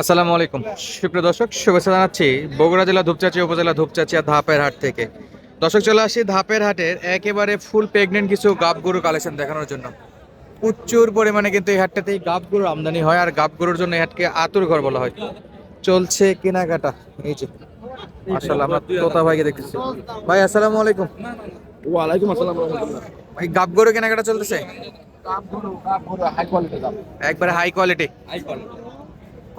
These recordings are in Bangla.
আসসালামু আলাইকুম। সুপ্রিয় দর্শক শুভেচ্ছা জানাচ্ছি বগুড়া জেলা ধূপচাচি উপজেলা ধূপচাচিয়া ধাপের হাট থেকে। দর্শক চলে আসি ধাপের হাটের একেবারে ফুল প্রেগনেন্ট কিছু গাব গরু কালেকশন দেখানোর জন্য। প্রচুর পরিমাণে কিন্তু এই হাটটাতে গাব গরুর আমদানি হয় আর গাব গরুর জন্য এই হাটকে আতুর ঘর বলা হয়। চলছে কেনাকাটা এই যে। মাশাআল্লাহ আমরা তোতা ভাইকে দেখতেছি। ভাই আসসালামু আলাইকুম। ওয়ালাইকুম আসসালাম ভাই গাব গরু কেনাকাটা চলতেছে? কাপ গরু কাপ গরু হাই কোয়ালিটি দাম একবারে হাই কোয়ালিটি হাই কোয়ালিটি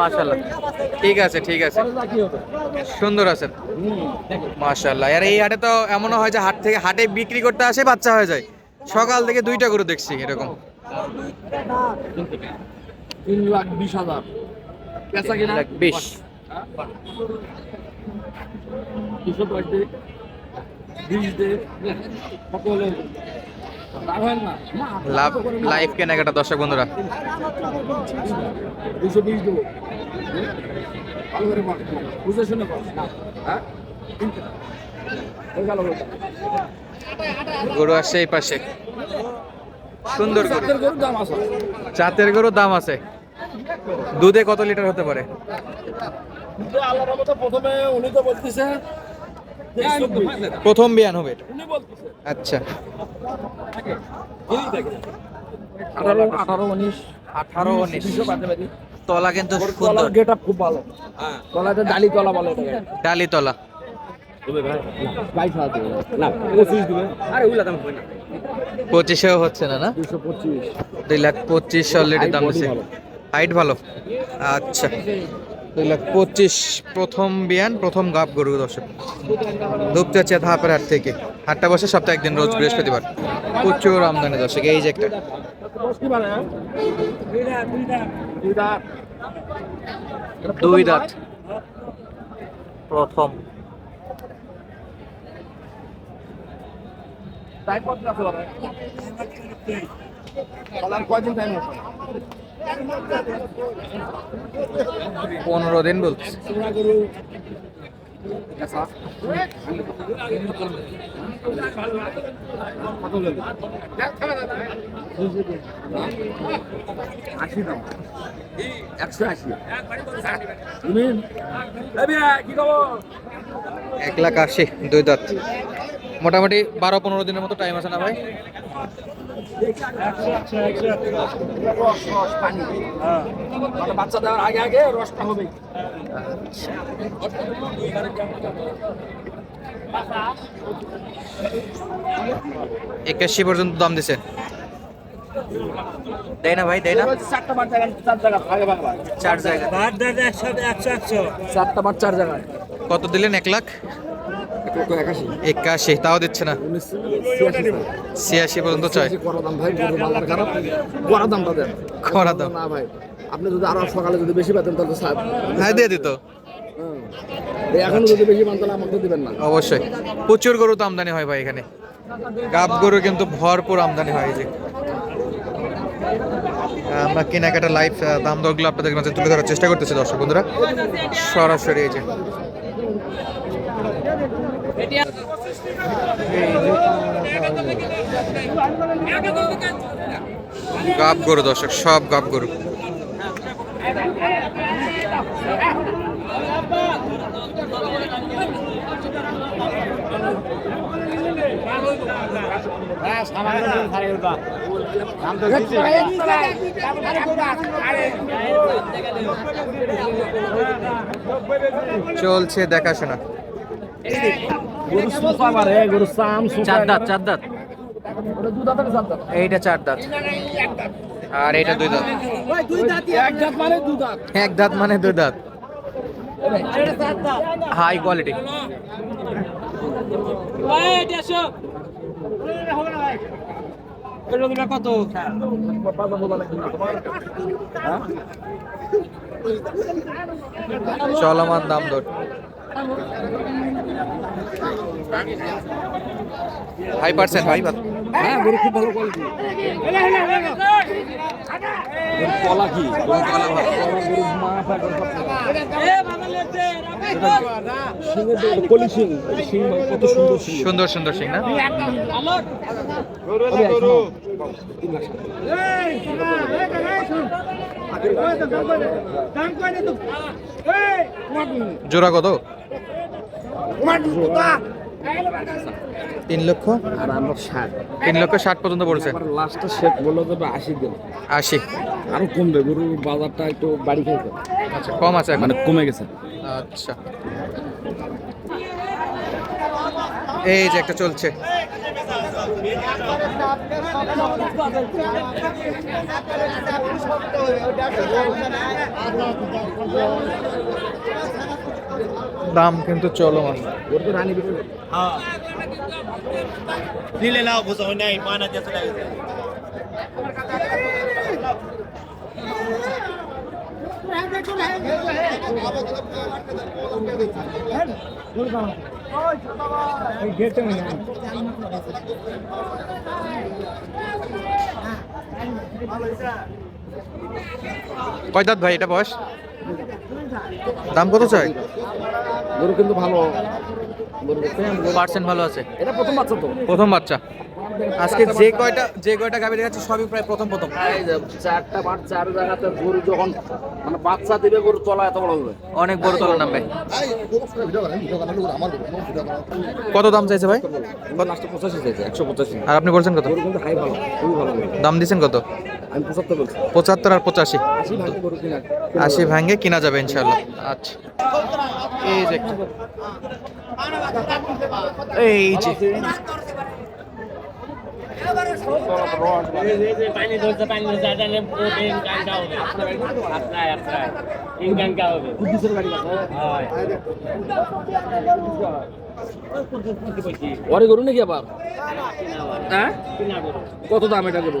মাশাল্লাহ ঠিক আছে ঠিক আছে। সুন্দর আছেন। হুম মাশাল্লাহ আর এই হাটে তো এমনও হয় যে হাট থেকে হাটে বিক্রি করতে আসে বাচ্চা হয়ে যায়। সকাল থেকে দুইটা গরু দেখছি এরকম। তিন লাখ বিশ হাজার। পেঁচা কিনা? লাখ বিশ। দুশো দশ দে বিশ দে সকলে লাভ দর্শক বন্ধুরা। গরু আসছে এই পাশে সুন্দর জাতের গরুর দাম আছে দুধে কত লিটার হতে পারে প্রথমে উনি তো। প্রথম বিয়ান হবে এটা। আচ্ছা। আঠারো আঠারো উনিশ আঠারো উনিশ তলা কিন্তু সুন্দর। গেট খুব ভালো। তলাতে ডালি তলা বলে ডালি তলা হয় পঁচিশেও হচ্ছে না না? দুই লাখ পঁচিশ অলরেডি দাম দিচ্ছে হাইট ভালো। আচ্ছা। পঁচিশ প্রথম বিয়ান, প্রথম গাব গরু দর্শক। ধূপচাচিয়া ধাপের হাট থেকে। হাটটা বসে সপ্তাহে একদিন রোজ বৃহস্পতিবার। প্রচুর আমদানি দর্শক, এই যে একটা। দুই দাঁত। প্রথম। কয়দিন টাইম পনেরো দিন বলছে? আশি দাম একশো এক লাখ আশি দুই দাঁত। মোটামুটি বারো পনেরো দিনের মতো টাইম আছে না ভাই? রস রস পানি বাচ্চা দেওয়ার আগে আগে রসটা হবে একাশি পর্যন্ত দাম দিছে। দেয় না ভাই দেয় না। চারটা বার জায়গা চার জায়গা ভাগে ভাগবা চার জায়গা চারটা বার চার জায়গায় কত দিলেন? এক লাখ? একাশি। তাও দিচ্ছে না। ছিয়াশি পর্যন্ত চাই করা দাম ভাই গরু বাজার খারাপ। করা দামটা দেন। করা দাম। না ভাই আপনি যদি আরও সকালে যদি বেশি পেতেন তাহলে হ্যাঁ দিয়ে দিত। এখন যদি বেশি পান তাহলে আমাকে দিবেন না। অবশ্যই। প্রচুর গরু তো আমদানি হয় ভাই এখানে। গাব গরু কিন্তু ভরপুর আমদানি হয় যে। আমরা কেনাকাটা লাইভ দাম দরগুলো আপনাদের মাঝে তুলে ধরার চেষ্টা করতেছি দর্শক বন্ধুরা। সরাসরি এই যে। গাব গরু দর্শক সব গাব গরু। চলছে দেখাশোনা। গরু বারে গরু সাম চার দাঁত চার দাঁত। এইটা চার দাঁত। আর এইটা দুই দাঁত। এক দাঁত মানে দাঁত। এক দাঁত মানে দুই দাঁত। High quality. কত? চলমান দাম দর। হাই পার্সেন্ট ভাই ভালো। হ্যাঁ গরু খুব ভালো কোয়ালিটি কলা কি কলা। গরু মা কত সুন্দর সুন্দর সুন্দর সিং না জোড়া কত তিন লক্ষ? আর আমরা ষাট তিন লক্ষ ষাট পর্যন্ত পড়ছে। লাস্টটা শেষ বলে দেবে আশি দিন আশি। আরও কমবে গরুর বাজারটা একটু বাড়ি খেয়েছে। আচ্ছা কম আছে মানে কমে গেছে। আচ্ছা। এই যে একটা চলছে। দাম কিন্তু চলমান। কয় দাঁত ভাই এটা বয়স? দাম কত চাই? গরু কিন্তু ভালো। পার্সেন্ট ভালো আছে। এটা প্রথম বাচ্চা তো। প্রথম বাচ্চা। আজকে যে কয়টা যে কয়টা গাভি দেখাচ্ছি সবই প্রায় প্রথম প্রথম। চারটা বাট চার জায়গাতে গরু যখন মানে বাচ্চা দিবে গরু চলা এত বড় হবে। অনেক বড় তলা নামবে কত দাম চাইছে ভাই? পঁচাশি চাইছে একশো পঁচাশি আর আপনি বলছেন কত। দাম দিচ্ছেন কত? পঁচাত্তর আর পঁচাশি। আশি ভাঙে কিনা। যাবে ইনশাল্লাহ আচ্ছা। এই যে এই যে। হ্যাঁ? কত দাম এটা গরু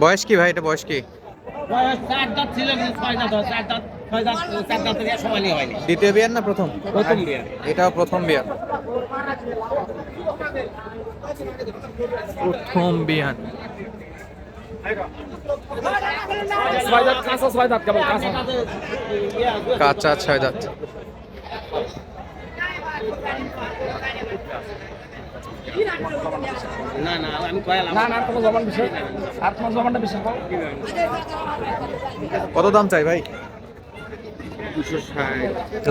বয়স কি ভাই এটা বয়স কি? দ্বিতীয় বিয়ার না প্রথম? প্রথম বিয়ার। এটাও প্রথম বিয়ার। প্রথম দাঁত কাঁচা ছয় দাঁত কেবল কাঁচা। কাঁচা ছয় দাঁত। না না আমি কয়ালাম না না আর কোনো জবান বিষয় আর তোমার জবানটা বিষয় কত দাম চাই ভাই?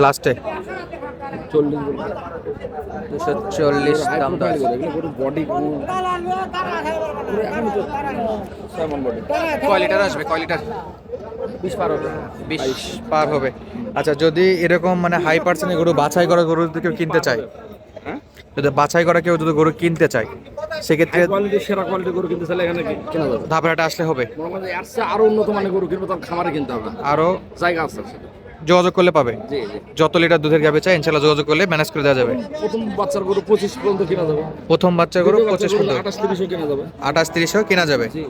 লাস্টে। চল্লিশ দুশো চল্লিশ দাম দাম বডি কয় লিটার আসবে? কয় লিটার বিশ পার হবে। বিশ পার হবে। আচ্ছা যদি এরকম মানে হাই পার্সেন্টের গরু বাছাই করা গরু যদি কেউ কিনতে চায় হ্যাঁ যদি বাছাই করা কেউ যদি গরু কিনতে চায় সেক্ষেত্রে কোয়ালিটি সেরা কোয়ালিটি গরু কিনতে চাইলে এখানে কেনা যাবে। ধাপের আসলে হবে। আরও উন্নত মানের গরু কিনবে তখন খামারে কিনতে হবে। আরও জায়গা আছে যোগাযোগ করলে পাবে। যত লিটার দুধের গাবে চাই ইনশাল্লাহ যোগাযোগ করলে ম্যানেজ করে দেওয়া যাবে। প্রথম বাচ্চার গরু পঁচিশ পর্যন্ত কিনা যাবে। প্রথম বাচ্চা গরু পঁচিশ পর্যন্ত। আঠাশ তিরিশও কিনা যাবে। আঠাশ তিরিশও কেনা যাবে। জি।